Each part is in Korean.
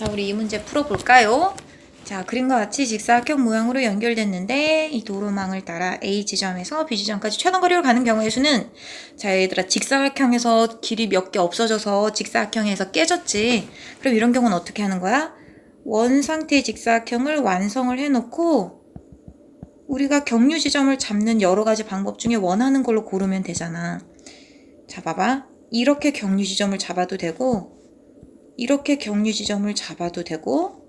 자, 우리 이 문제 풀어볼까요? 자, 그림과 같이 직사각형 모양으로 연결됐는데 이 도로망을 따라 A 지점에서 B 지점까지 최단 거리를 가는 경우의 수는 자, 얘들아 직사각형에서 길이 몇 개 없어져서 직사각형에서 깨졌지. 그럼 이런 경우는 어떻게 하는 거야? 원 상태의 직사각형을 완성을 해놓고 우리가 경유 지점을 잡는 여러 가지 방법 중에 원하는 걸로 고르면 되잖아. 자, 봐봐. 이렇게 경유 지점을 잡아도 되고 이렇게 경유 지점을 잡아도 되고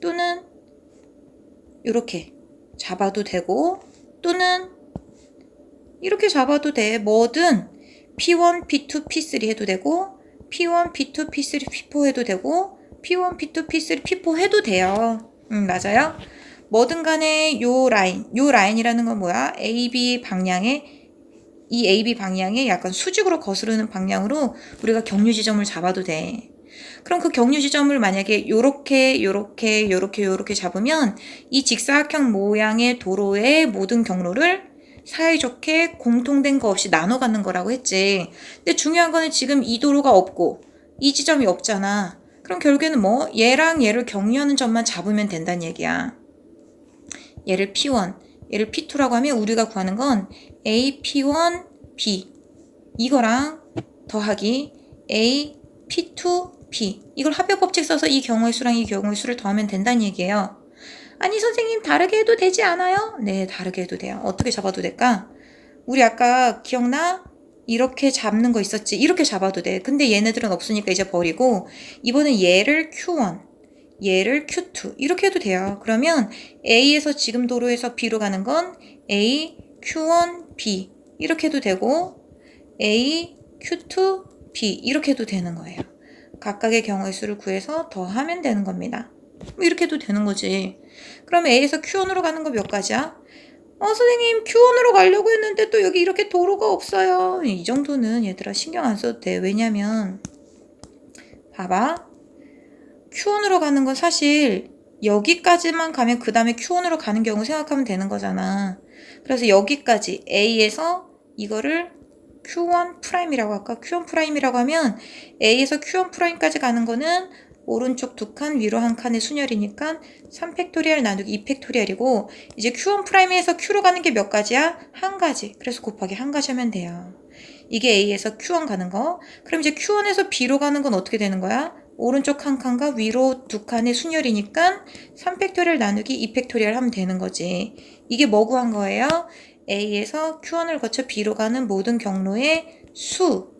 또는 이렇게 잡아도 되고 또는 이렇게 잡아도 돼. 뭐든 P1, P2, P3 해도 되고 P1, P2, P3, P4 해도 되고 P1, P2, P3, P4 해도 돼요. 음, 맞아요. 뭐든 간에 요 라인, 요 라인이라는 건 뭐야? AB 방향에 이 AB 방향에 약간 수직으로 거스르는 방향으로 우리가 경유 지점을 잡아도 돼. 그럼 그 경유 지점을 만약에 요렇게 요렇게 요렇게 요렇게 잡으면 이 직사각형 모양의 도로의 모든 경로를 사이좋게 공통된 거 없이 나눠 갖는 거라고 했지. 근데 중요한 거는 지금 이 도로가 없고 이 지점이 없잖아. 그럼 결국에는 뭐 얘랑 얘를 경유하는 점만 잡으면 된다는 얘기야. 얘를 P1, 얘를 P2라고 하면 우리가 구하는 건 A P1 B 이거랑 더하기 A P2 P 이걸 합의 법칙 써서 이 경우의 수랑 이 경우의 수를 더하면 된다는 얘기예요. 아니 선생님 다르게 해도 되지 않아요? 네 다르게 해도 돼요. 어떻게 잡아도 될까? 우리 아까 기억나? 이렇게 잡는 거 있었지? 이렇게 잡아도 돼. 근데 얘네들은 없으니까 이제 버리고 이번엔 얘를 Q1 얘를 Q2 이렇게 해도 돼요. 그러면 A에서 지금 도로에서 B로 가는 건 A, Q1, B 이렇게 해도 되고 A, Q2, B 이렇게 해도 되는 거예요. 각각의 경우의 수를 구해서 더하면 되는 겁니다. 뭐 이렇게 해도 되는 거지. 그럼 A에서 Q1으로 가는 거 몇 가지야? 어, 선생님, Q1으로 가려고 했는데 또 여기 이렇게 도로가 없어요. 이 정도는 얘들아 신경 안 써도 돼. 왜냐면, 봐봐. Q1으로 가는 건 사실 여기까지만 가면 그 다음에 Q1으로 가는 경우 생각하면 되는 거잖아. 그래서 여기까지 A에서 이거를 Q1 프라임이라고 할까? Q1 프라임이라고 하면 A에서 Q1 프라임까지 가는 거는 오른쪽 두 칸, 위로 한 칸의 순열이니까 3팩토리얼 나누기 2팩토리얼이고 이제 Q1 프라임에서 Q로 가는 게 몇 가지야? 한 가지. 그래서 곱하기 한 가지 하면 돼요. 이게 A에서 Q1 가는 거. 그럼 이제 Q1에서 B로 가는 건 어떻게 되는 거야? 오른쪽 한 칸과 위로 두 칸의 순열이니까 3팩토리얼 나누기 2팩토리얼 하면 되는 거지. 이게 뭐 구 한 거예요? A에서 Q1을 거쳐 B로 가는 모든 경로의 수.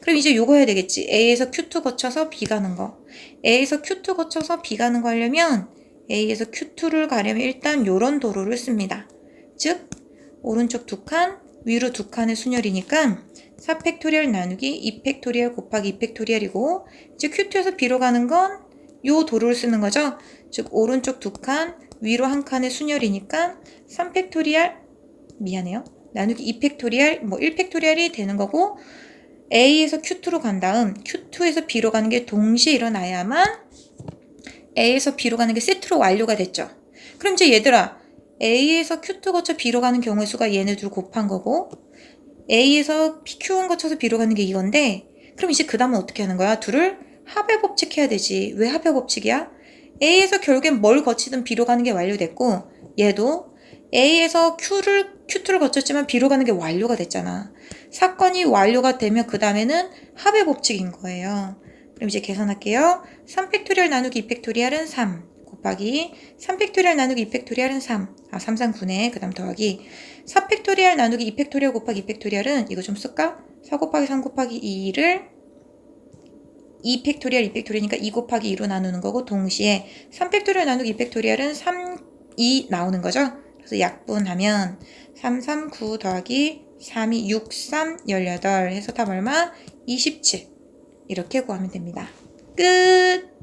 그럼 이제 요거 해야 되겠지. A에서 Q2 거쳐서 B 가는 거. A에서 Q2 거쳐서 B 가는 거 하려면 A에서 Q2를 가려면 일단 요런 도로를 씁니다. 즉, 오른쪽 두 칸, 위로 두 칸의 순열이니까 4팩토리얼 나누기 2팩토리얼 곱하기 2팩토리얼이고 이제 Q2에서 B로 가는 건 요 도로를 쓰는 거죠. 즉 오른쪽 두 칸, 위로 한 칸의 순열이니까 3팩토리얼 미안해요. 나누기 2팩토리얼 뭐 1팩토리얼이 되는 거고 A에서 Q2로 간 다음 Q2에서 B로 가는 게 동시에 일어나야만 A에서 B로 가는 게 세트로 완료가 됐죠. 그럼 이제 얘들아 A에서 Q2 거쳐 B로 가는 경우의 수가 얘네 둘 곱한 거고 A에서 Q1 거쳐서 B로 가는 게 이건데 그럼 이제 그 다음은 어떻게 하는 거야? 둘을 합의 법칙 해야 되지. 왜 합의 법칙이야? A에서 결국엔 뭘 거치든 B로 가는 게 완료됐고 얘도 A에서 Q를 Q2를 거쳤지만 B로 가는 게 완료가 됐잖아. 사건이 완료가 되면 그 다음에는 합의 법칙인 거예요. 그럼 이제 계산할게요. 3팩토리얼 나누기 2팩토리얼은 3 곱하기 3팩토리얼 나누기 2팩토리얼은 3. 아, 3, 3, 9네. 그 다음 더하기 4팩토리얼 나누기 2팩토리얼 곱하기 2팩토리얼은 이거 좀 쓸까? 4 곱하기 3 곱하기 2를 2팩토리얼 2팩토리얼이니까 2 곱하기 2로 나누는 거고 동시에 3팩토리얼 나누기 2팩토리얼은 3, 2 나오는 거죠. 그래서 약분하면 3, 3, 9 더하기 3, 2, 6, 3, 18 해서 답 얼마? 27 이렇게 구하면 됩니다. 끝!